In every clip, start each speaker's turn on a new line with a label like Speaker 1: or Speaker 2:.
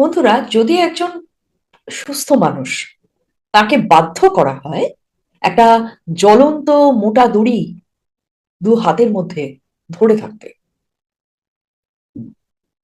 Speaker 1: বন্ধুরা, যদি একজন সুস্থ মানুষ তাকে বাধ্য করা হয়, একটা জ্বলন্ত মোটা দড়ি দু হাতের মধ্যে ধরে থাকতে,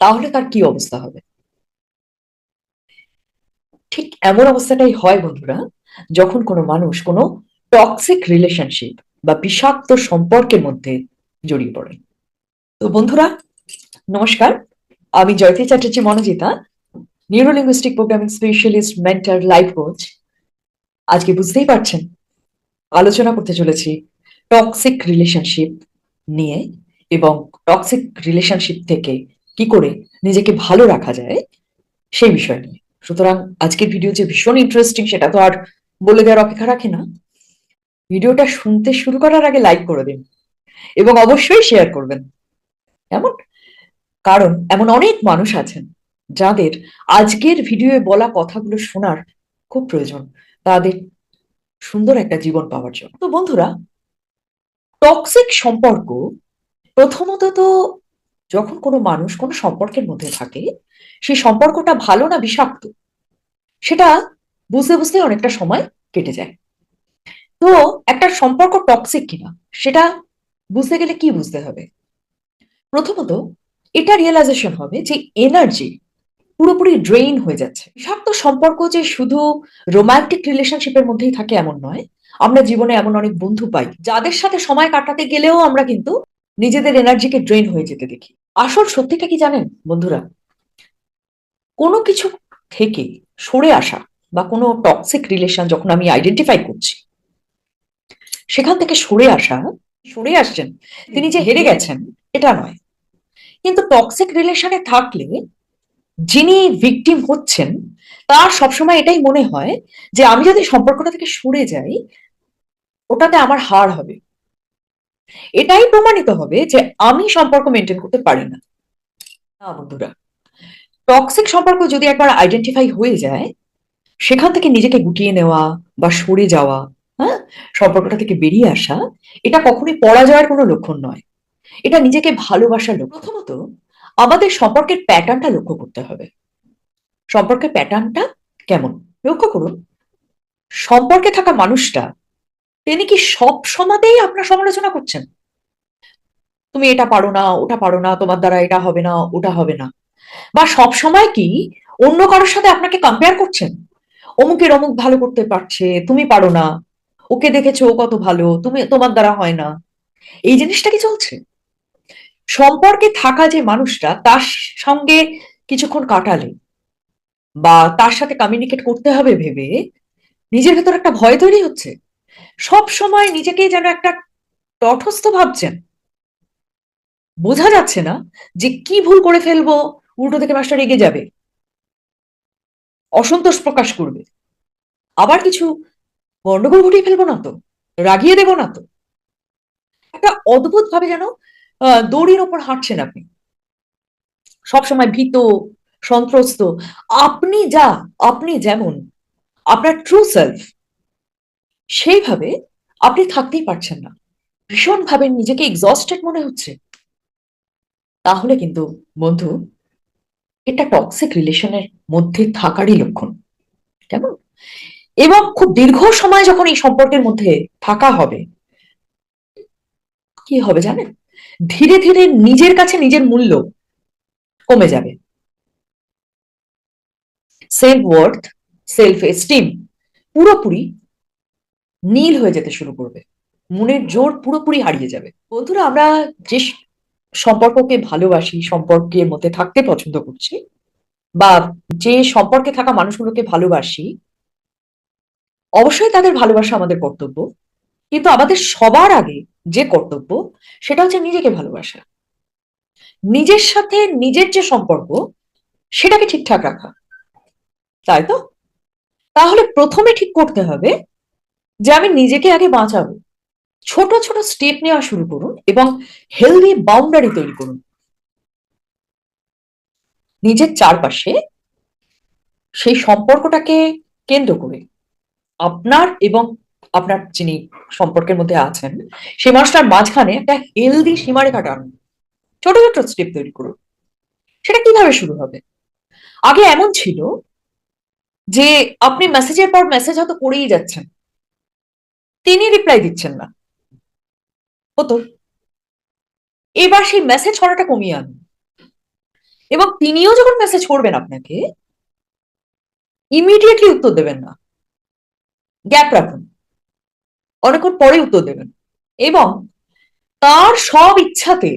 Speaker 1: তাহলে তার কি অবস্থা হবে? ঠিক এমন অবস্থাটাই হয় বন্ধুরা, যখন কোনো মানুষ কোনো টক্সিক রিলেশনশিপ বা বিষাক্ত সম্পর্কের মধ্যে জড়িয়ে পড়ে। তো বন্ধুরা, নমস্কার, আমি Jayati Chatterjee, Manojita. Neurolinguistic programming specialist mentor life coach আজকে বুঝতেই পারছেন, আলোচনা করতে চলেছি টক্সিক রিলেশনশিপ নিয়ে এবং টক্সিক রিলেশনশিপ থেকে কি করে নিজেকে ভালো রাখা যায় সেই বিষয় নিয়ে। সুতরাং আজকের ভিডিও যে ভীষণ ইন্টারেস্টিং সেটা তো আর বলে দেওয়ার অপেক্ষা রাখে না। ভিডিওটা শুনতে শুরু করার আগে লাইক করে দিন এবং অবশ্যই শেয়ার করবেন। এমন কারণ এমন অনেক মানুষ আছেন যাদের আজকের ভিডিওয়ে বলা কথাগুলো শোনার খুব প্রয়োজন, তাদের সুন্দর একটা জীবন পাওয়ার জন্য। তো বন্ধুরা টক্সিক সম্পর্ক প্রথমত তো যখন কোনো মানুষ কোনো সম্পর্কের মধ্যে থাকে সেই সম্পর্কটা ভালো না বিষাক্ত, সেটা বুঝতে বুঝতে অনেকটা সময় কেটে যায়। তো একটা সম্পর্ক টক্সিক কিনা, সেটা বুঝতে গেলে কি বুঝতে হবে? প্রথমত এটা রিয়েলাইজেশন হবে যে এনার্জি পুরোপুরি ড্রেইন হয়ে যাচ্ছে। বিষাক্ত সম্পর্ক যে শুধু রোমান্টিক রিলেশনশিপের মধ্যেই থাকে এমন নয়, আমরা জীবনে এমন অনেক বন্ধু পাই, যাদের সাথে সময় কাটাতে গেলেও আমরা কিন্তু নিজেদের এনার্জিকে ড্রেন হয়ে যেতে দেখি। আসল সত্যিটা কি জানেন বন্ধুরা? কোনো কিছু থেকে সরে আসা বা কোনো টক্সিক রিলেশন যখন আমি আইডেন্টিফাই করছি, সেখান থেকে সরে আসা, সরে আসছেন, তিনি যে হেরে গেছেন, এটা নয়। কিন্তু টক্সিক রিলেশনে থাকলে যিনি ভিকটিম হচ্ছেন, তার সবসময় এটাই মনে হয় যে আমি যদি সম্পর্কটা থেকে সরে যাই, ওটাতে আমার হার হবে। এটাই প্রমাণিত হবে যে আমি সম্পর্ক মেনটেন করতে পারি না। বন্ধুরা। টক্সিক সম্পর্ক যদি একবার আইডেন্টিফাই হয়ে যায়, সেখান থেকে নিজেকে গুটিয়ে নেওয়া বা সরে যাওয়া হ্যাঁ সম্পর্কটা থেকে বেরিয়ে আসা, এটা কখনোই পরাজয়ের কোনো লক্ষণ নয়। এটা নিজেকে ভালোবাসার লক্ষ্য প্রথমত আমাদের সম্পর্কের প্যাটার্নটা লক্ষ্য করতে হবে। সম্পর্কের প্যাটার্নটা কেমন? লক্ষ্য করুন, সম্পর্কে থাকা মানুষটা, তিনি কি সব সময়তেই আপনার সমালোচনা করছেন? তুমি এটা পারো না, ওটা পারো না, তোমার দ্বারা এটা হবে না, ওটা হবে না। বা সব সময় কি অন্য কারোর সাথে আপনাকে কম্পেয়ার করছেন? অমুকের অমুক ভালো করতে পারছে, তুমি পারো না, ওকে দেখেছ ও কত ভালো, তুমি, তোমার দ্বারা হয় না। এই জিনিসটা কি চলছে? সম্পর্কে থাকা যে মানুষটা, তার সঙ্গে কিছুক্ষণ কাটালে বা তার সাথে কমিউনিকেট করতে হবে ভেবে নিজের ভেতর একটা ভয় তৈরি হচ্ছে। সব সময় নিজেকে যেন একটা তটস্থ ভাবছেন। বোঝা যাচ্ছে না যে কি ভুল করে ফেলব, উল্টো থেকে মাস্টার রেগে যাবে। অসন্তোষ প্রকাশ করবে। আবার কিছু গন্ডগোল ঘটিয়ে ফেলব না তো, রাগিয়ে দেবো না তো। একটা অদ্ভুত ভাবে যেন দড়ির ওপর হাঁটছেন আপনি। সবসময় ভীত, সন্ত্রস্ত। আপনি যা, আপনি যেমন, আপনার ট্রু সেলফ সেইভাবে আপনি থাকতেই পারছেন না। ভীষণভাবে নিজেকে এক্সস্টেড মনে হচ্ছে। তাহলে কিন্তু, বন্ধু, এটা টক্সিক রিলেশনের মধ্যে থাকারই লক্ষণ। কেমন? এবং খুব দীর্ঘ সময় যখন এই সম্পর্কের মধ্যে থাকা হবে, কি হবে জানেন? ধীরে ধীরে নিজের কাছে নিজের মূল্য কমে যাবে। সেলফ ওয়ার্থ সেলফ এস্টিম পুরোপুরি নীল হয়ে যেতে শুরু করবে। মনের জোর পুরোপুরি হারিয়ে যাবে। বন্ধুরা, আমরা যে সম্পর্ককে ভালোবাসি, সম্পর্কের মধ্যে থাকতে পছন্দ করছি বা যে সম্পর্কে থাকা মানুষগুলোকে ভালোবাসি, অবশ্যই তাদের ভালোবাসা আমাদের কর্তব্য। কিন্তু আমাদের সবার আগে যে কর্তব্য, সেটা হচ্ছে নিজেকে ভালোবাসা। নিজের সাথে নিজের যে সম্পর্ক, সেটাকে ঠিকঠাক রাখা। তাই তো? তাহলে প্রথমে ঠিক করতে হবে যে আমি নিজেকে আগে বাঁচাবো। ছোট ছোট স্টেপ নেওয়া শুরু করুন এবং হেলদি বাউন্ডারি তৈরি করুন। নিজের চারপাশে সেই সম্পর্কটাকে কেন্দ্র করে। আপনার এবং আপনার যিনি সম্পর্কের মধ্যে আছেন, সেই মানুষটার মাঝখানে একটা হেলদি সীমারেখা টানুন ছোট ছোট স্টেপ তৈরি করুন। সেটা কীভাবে শুরু হবে? আগে এমন ছিল যে আপনি মেসেজের পর মেসেজ হয়তো করেই যাচ্ছেন। তিনি রিপ্লাই দিচ্ছেন না। হতো। এবার সেই মেসেজ করাটা কমিয়ে আনুন। এবং তিনিও যখন মেসেজ করবেন আপনাকে ইমিডিয়েটলি উত্তর দেবেন না। গ্যাপ রাখুন। অনেকক্ষণ পরে উত্তর দেবেন। এবং তার সব ইচ্ছাতে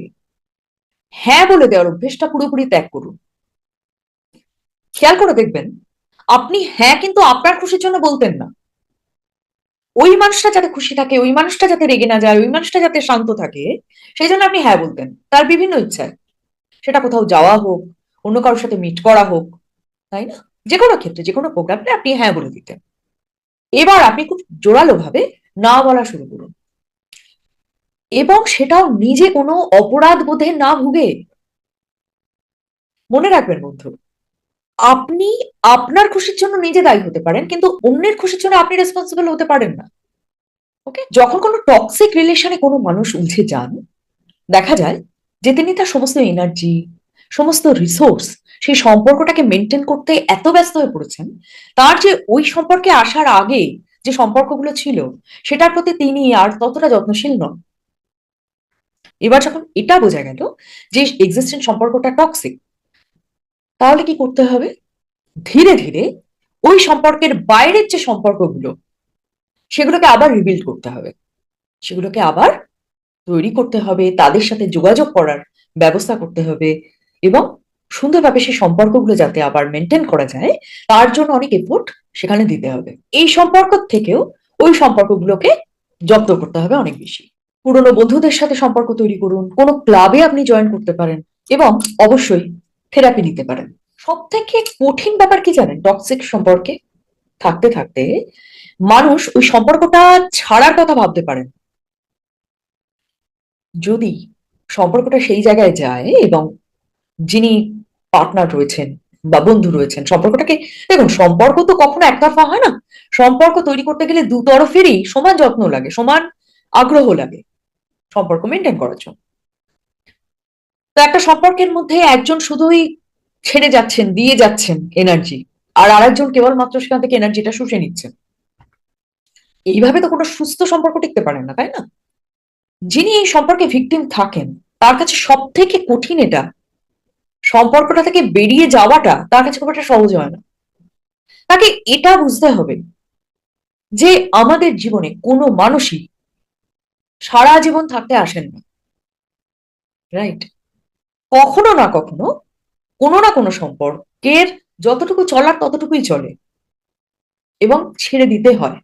Speaker 1: হ্যাঁ বলে দেওয়ার অভ্যেসটা পুরোপুরি ত্যাগ করুন। খেয়াল করে দেখবেন, আপনি হ্যাঁ কিন্তু আপনার খুশির জন্য বলতেন না। ওই মানুষটা যাতে খুশি থাকে, ওই মানুষটা যাতে রেগে না যায়, ওই মানুষটা যাতে শান্ত থাকে, সেই জন্য আপনি হ্যাঁ বলতেন। তার বিভিন্ন ইচ্ছায়। সেটা কোথাও যাওয়া হোক, অন্য কারোর সাথে মিট করা হোক, তাই না? যে কোনো ক্ষেত্রে, যে কোনো প্রোগ্রামে আপনি হ্যাঁ বলে দিতেন। এবার আপনি খুব জোরালো ভাবে না বলা শুরু করুন। এবং সেটাও নিজে কোনো অপরাধ বোধে না ভুগে। মনে রাখবেন বন্ধু, আপনি আপনার খুশির জন্য নিজে দায়ী হতে পারেন, কিন্তু অন্যের খুশির জন্য আপনি রেসপন্সিবল হতে পারেন না। ওকে? যখন কোনো টক্সিক রিলেশনে কোনো মানুষ উলঝে যান, দেখা যায় যে তিনি তার সমস্ত এনার্জি সমস্ত রিসোর্স সেই সম্পর্কটাকে মেনটেন করতে এত ব্যস্ত হয়ে পড়েছেন, তার যে ওই সম্পর্কে আসার আগে যে সম্পর্কগুলো ছিল, সেটার প্রতি তিনি আর ততটা যত্নশীল নন। এবার যখন এটা বোঝা গেল যে এক্সিস্টেন্ট সম্পর্কটা টক্সিক তাহলে কি করতে হবে? ধীরে ধীরে ওই সম্পর্কের বাইরের যে সম্পর্কগুলো, সেগুলোকে আবার রিবিল্ড করতে হবে। সেগুলোকে আবার তৈরি করতে হবে, তাদের সাথে যোগাযোগ করার ব্যবস্থা করতে হবে এবং সুন্দরভাবে সেই সম্পর্কগুলো যাতে আবার মেনটেন করা যায়, তার জন্য অনেক এফোর্ট সেখানে দিতে হবে। এই সম্পর্ক থেকেও ওই সম্পর্কগুলোকে জব্দ করতে হবে অনেক বেশি। পুরনো বন্ধুদের সাথে সম্পর্ক তৈরি করুন, কোনো ক্লাবে আপনি জয়েন করতে পারেন এবং অবশ্যই থেরাপি নিতে পারেন। সব থেকে কঠিন ব্যাপার কি জানেন? টক্সিক সম্পর্কে থাকতে থাকতে মানুষ ওই সম্পর্কটা ছাড়ার কথা ভাবতে পারেন যদি সম্পর্কটা সেই জায়গায় যায় এবং যিনি পার্টনার রয়েছেন বা বন্ধু রয়েছেন। সম্পর্কটাকে, দেখুন, সম্পর্ক তো কখনো একতরফা হয় না। সম্পর্ক তৈরি করতে গেলে দু তরফেরই সমান যত্ন লাগে, সমান আগ্রহ লাগে সম্পর্ক মেনটেন করার জন্য। তো একটা সম্পর্কের মধ্যে একজন শুধুই ছেড়ে যাচ্ছেন, দিয়ে যাচ্ছেন এনার্জি আর আরেকজন কেবলমাত্র সেখান থেকে এনার্জিটা শুষে নিচ্ছেন। এইভাবে তো কোনো সুস্থ সম্পর্ক টিকতে পারেন না, তাই না? যিনি এই সম্পর্কে ভিকটিম থাকেন, তার কাছে সব থেকে কঠিন এটা সম্পর্কটা থেকে বেরিয়ে যাওয়াটা তার কাছে খুব একটা সহজ হয় না। তাকে এটা বুঝতে হবে যে আমাদের জীবনে কোনো মানুষই সারা জীবন থাকতে আসেন না। রাইট কখনো না কখনো কোনো না কোনো সম্পর্কের যতটুকু চলার ততটুকুই চলে এবং ছেড়ে দিতে হয়।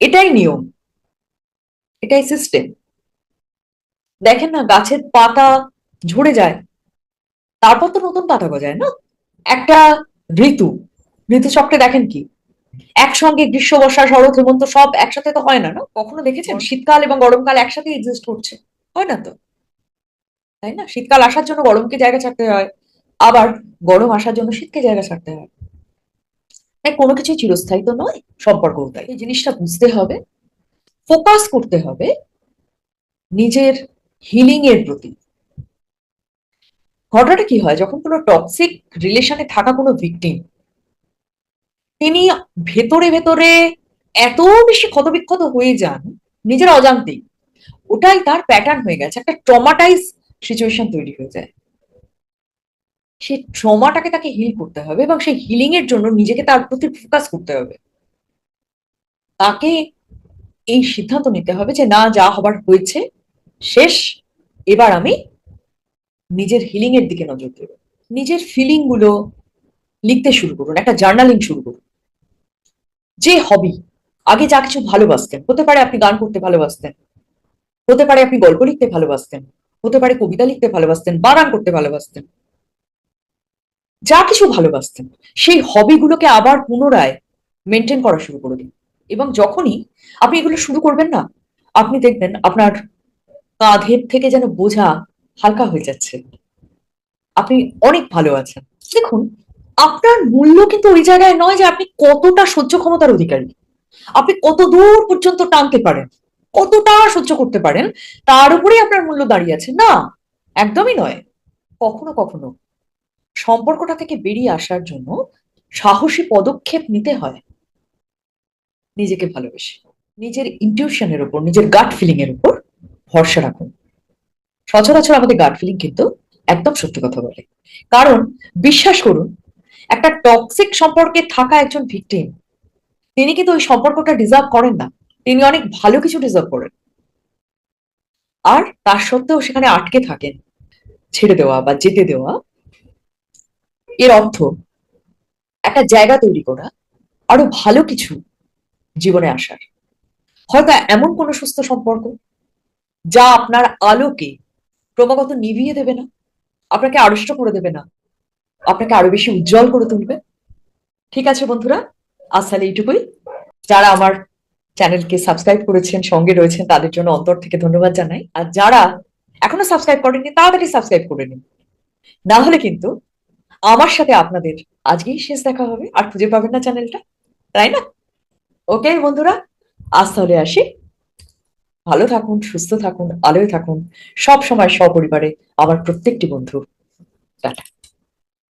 Speaker 1: এটাই নিয়ম, এটাই সিস্টেম দেখেন না, গাছের পাতা ঝরে যায়। তারপর তো নতুন পাতা গজায় না? একটা ঋতু। ঋতুচক্রে দেখেন কি? একসঙ্গে গ্রীষ্ম বর্ষা শরৎ হেমন্ত সব একসাথে তো হয় না না? কখনো দেখেছেন? শীতকাল এবং গরমকাল একসাথে এক্সিস্ট করছে। হয় না তো? তাই না? শীতকাল আসার জন্য গরমকে জায়গা ছাড়তে হয় আবার গরম আসার জন্য শীতকে জায়গা ছাড়তে হয়। তাই কোনো কিছুই চিরস্থায়ী তো নয় সম্পর্ক তাই। এই জিনিসটা বুঝতে হবে ফোকাস করতে হবে নিজের হিলিং এর প্রতি। ঘটনাটা কি হয়? যখন কোনো টক্সিক রিলেশনে থাকা কোনো ভিকটিম তিনি ভেতরে ভেতরে এত বেশি ক্ষতবিক্ষত হয়ে যান, নিজের অজান্তেই ওটাই তার প্যাটার্ন হয়ে গেছে। একটা ট্রমাটাইজ সিচুয়েশন তৈরি হয়ে যায়। সেই ট্রমাটাকে তাকে হিল করতে হবে এবং সেই হিলিং এর জন্য নিজেকে তার প্রতি ফোকাস করতে হবে। তাকে এই সিদ্ধান্ত নিতে হবে যে, না, যা হবার হয়েছে, শেষ, এবার আমি নিজের হিলিং এর দিকে নজর দেব। নিজের ফিলিংগুলো লিখতে শুরু করুন, একটা জার্নালিং শুরু করুন। যে হবি আগে যা কিছু ভালোবাসতেন, হতে পারে আপনি গান করতে ভালোবাসতেন, হতে পারে আপনি গল্প লিখতে ভালোবাসতেন, হতে পারে কবিতা লিখতে ভালোবাসতেন, বাগান করতে ভালোবাসতেন। যা কিছু ভালোবাসতেন, সেই হবিগুলোকে আবার পুনরায় মেনটেন করা শুরু করে দিন। এবং যখনই আপনি এগুলো শুরু করবেন না, আপনি দেখবেন আপনার কাঁধের থেকে যেন বোঝা হালকা হয়ে যাচ্ছে। আপনি অনেক ভালো আছেন। দেখুন, আপনার মূল্য কিন্তু ওই জায়গায় নয় যে আপনি কতটা সহ্য ক্ষমতার অধিকারী। আপনি কত দূর পর্যন্ত টানতে পারেন, কতটা সহ্য করতে পারেন, তার উপরেই আপনার মূল্য দাঁড়িয়ে আছে। না, একদমই নয়। কখনো কখনো। সম্পর্কটা থেকে বেরিয়ে আসার জন্য সাহসী পদক্ষেপ নিতে হয়। নিজেকে ভালোবেসে। নিজের ইনটিউশনের উপর, নিজের গাট ফিলিং এর উপর ভরসা রাখুন। সচরাচর আমাদের গাট ফিলিং কিন্তু একদম সত্যি কথা বলে। কারণ বিশ্বাস করুন, একটা টক্সিক সম্পর্কে থাকা একজন ভিকটিম তিনি কিন্তু ওই সম্পর্কটা ডিজার্ভ করেন না। তিনি অনেক ভালো কিছু ডিজার্ভ করেন। আর তার সত্ত্বেও সেখানে আটকে থাকেন। ছেড়ে দেওয়া বা যেতে দেওয়া। এর অর্থ, একটা জায়গা তৈরি করা, আরও ভালো কিছু জীবনে আসার। হয়তো এমন কোনো সুস্থ সম্পর্ক, যা আপনার আলোকে ক্রমাগত নিভিয়ে দেবে না, আপনাকে আড়ষ্ট করে দেবে না, আপনাকে আরও বেশি উজ্জ্বল করে তুলবে। ঠিক আছে বন্ধুরা, আজ তাহলে এইটুকুই। যারা আমার চ্যানেলকে সাবস্ক্রাইব করেছেন, সঙ্গে রয়েছেন, তাদের জন্য অন্তর থেকে ধন্যবাদ জানাই। আর যারা এখনও সাবস্ক্রাইব করেননি, তাড়াতাড়ি সাবস্ক্রাইব করে নিন। না হলে কিন্তু আমার সাথে আপনাদের আজকেই শেষ দেখা হবে, আর খুঁজে পাবেন না চ্যানেলটা, তাই না? ওকে বন্ধুরা, আজ তাহলে আসি। ভালো থাকুন সুস্থ থাকুন আলোয় থাকুন। সব সময় সপরিবারে আমার প্রত্যেকটি বন্ধু। টাটা।